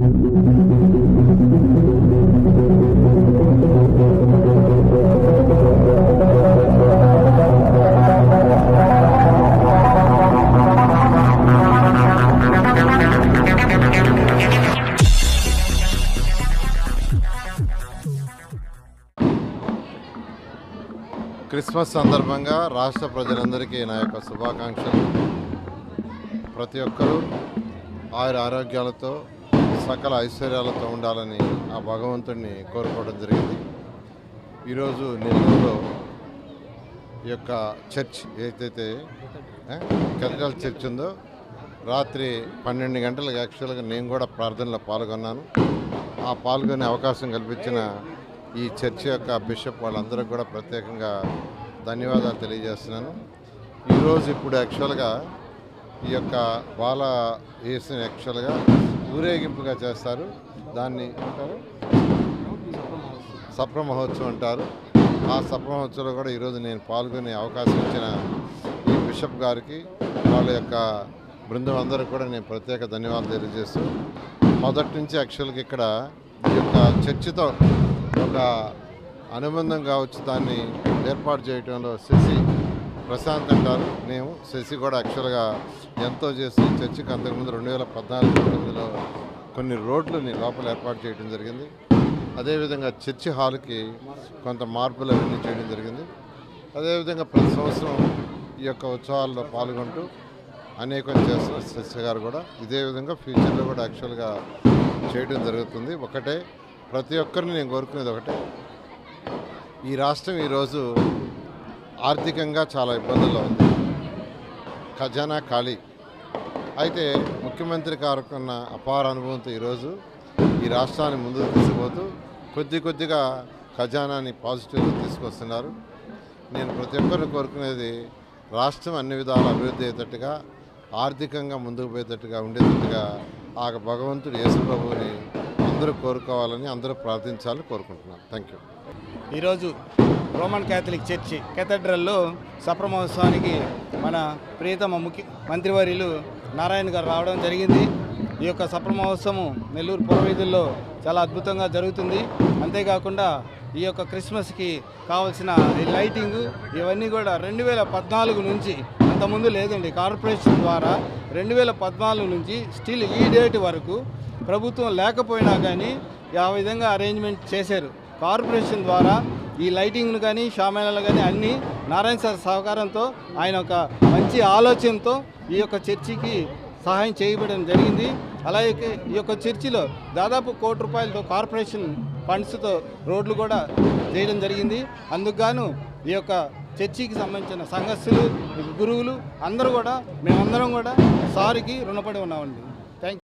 Christmas సందర్భంగా రాష్ట్ర ప్రజలందరికీ నా యొక్క శుభాకాంక్షలు. ప్రతి ఒక్కరూ ఆయుర ఆరోగ్యాలతో సకల ఐశ్వర్యాలతో ఉండాలని ఆ భగవంతుడిని కోరుకోవడం జరిగింది. ఈరోజు నెల్లూరులో ఈ యొక్క చర్చ్ ఏదైతే కెథడ్రల్ చర్చ్ ఉందో రాత్రి పన్నెండు గంటలకు యాక్చువల్గా నేను కూడా ప్రార్థనలో పాల్గొన్నాను. ఆ పాల్గొనే అవకాశం కల్పించిన ఈ చర్చ్ యొక్క బిషప్ వాళ్ళందరూ కూడా ప్రత్యేకంగా ధన్యవాదాలు తెలియజేస్తున్నాను. ఈరోజు ఇప్పుడు యాక్చువల్గా ఈ యొక్క బాల వేసిన యాక్చువల్గా ఊరేగింపుగా చేస్తారు. దాన్ని అంటారు సప్ర మహోత్సవం అంటారు. ఆ సప్ర మహోత్సవంలో కూడా ఈరోజు నేను పాల్గొనే అవకాశం ఇచ్చిన ఈ బిషప్ గారికి వాళ్ళ యొక్క బృందం అందరికీ కూడా నేను ప్రత్యేక ధన్యవాదాలు తెలియజేస్తూ మొదటి నుంచి యాక్చువల్గా ఇక్కడ ఈ యొక్క చర్చితో ఒక అనుబంధం కావచ్చు దాన్ని ఏర్పాటు చేయడంలో శశి ప్రశాంత్ అంటారు మేము శశి కూడా యాక్చువల్గా ఎంతో చేసి చర్చికి అంతకుముందు రెండు వేల పద్నాలుగు పంతొమ్మిదిలో కొన్ని రోడ్లని లోపల ఏర్పాటు చేయడం జరిగింది. అదేవిధంగా చర్చి హాల్కి కొంత మార్పులు అవన్నీ చేయడం జరిగింది. అదేవిధంగా ప్రతి సంవత్సరం ఈ యొక్క ఉత్సవాల్లో పాల్గొంటూ అనేకం చేస్తున్న శశి గారు కూడా ఇదే విధంగా ఫ్యూచర్లో కూడా యాక్చువల్గా చేయడం జరుగుతుంది. ఒకటే ప్రతి ఒక్కరిని నేను కోరుకునేది ఒకటే. ఈ రాష్ట్రం ఈరోజు ఆర్థికంగా చాలా ఇబ్బందుల్లో ఉంది. ఖజానా ఖాళీ. అయితే ముఖ్యమంత్రి గారు ఉన్న అపార అనుభవంతో ఈరోజు ఈ రాష్ట్రాన్ని ముందుకు తీసుకుపోతూ కొద్ది కొద్దిగా ఖజానాని పాజిటివ్గా తీసుకొస్తున్నారు. నేను ప్రతి ఒక్కరిని కోరుకునేది రాష్ట్రం అన్ని విధాల అభివృద్ధి అయ్యేటట్టుగా ఆర్థికంగా ముందుకు పోయేటట్టుగా ఉండేటట్టుగా ఆ భగవంతుడు యేసుప్రభుని అందరూ కోరుకోవాలని అందరూ ప్రార్థించాలని కోరుకుంటున్నాను. థ్యాంక్ యూ ఈరోజు రోమన్ క్యాథలిక్ చర్చి కెథడ్రల్లో సప్రమహోత్సవానికి మన ప్రియతమ ముఖ్య మంత్రివర్యులు నారాయణ గారు రావడం జరిగింది. ఈ యొక్క సప్రమహోత్సవం నెల్లూరు పురవీధుల్లో చాలా అద్భుతంగా జరుగుతుంది. అంతేకాకుండా ఈ యొక్క క్రిస్మస్కి కావాల్సిన లైటింగ్ ఇవన్నీ కూడా రెండు వేల పద్నాలుగు నుంచి అంతకుముందు లేదండి కార్పొరేషన్ ద్వారా రెండు వేల పద్నాలుగు నుంచి స్టిల్ ఈ డేట్ వరకు ప్రభుత్వం లేకపోయినా కానీ ఆ విధంగా అరేంజ్మెంట్ చేశారు. కార్పొరేషన్ ద్వారా ఈ లైటింగ్ను కానీ షామేళాలు కానీ అన్నీ నారాయణ సార్ సహకారంతో ఆయన ఒక మంచి ఆలోచనతో ఈ యొక్క చర్చికి సహాయం చేయబడడం జరిగింది. అలాగే ఈ యొక్క చర్చిలో దాదాపు కోటి రూపాయలతో కార్పొరేషన్ ఫండ్స్తో రోడ్లు కూడా చేయడం జరిగింది. అందుకుగాను ఈ యొక్క చర్చికి సంబంధించిన సంఘస్థులు గురువులు అందరూ కూడా మేమందరం కూడా సారికి రుణపడి ఉన్నామండి.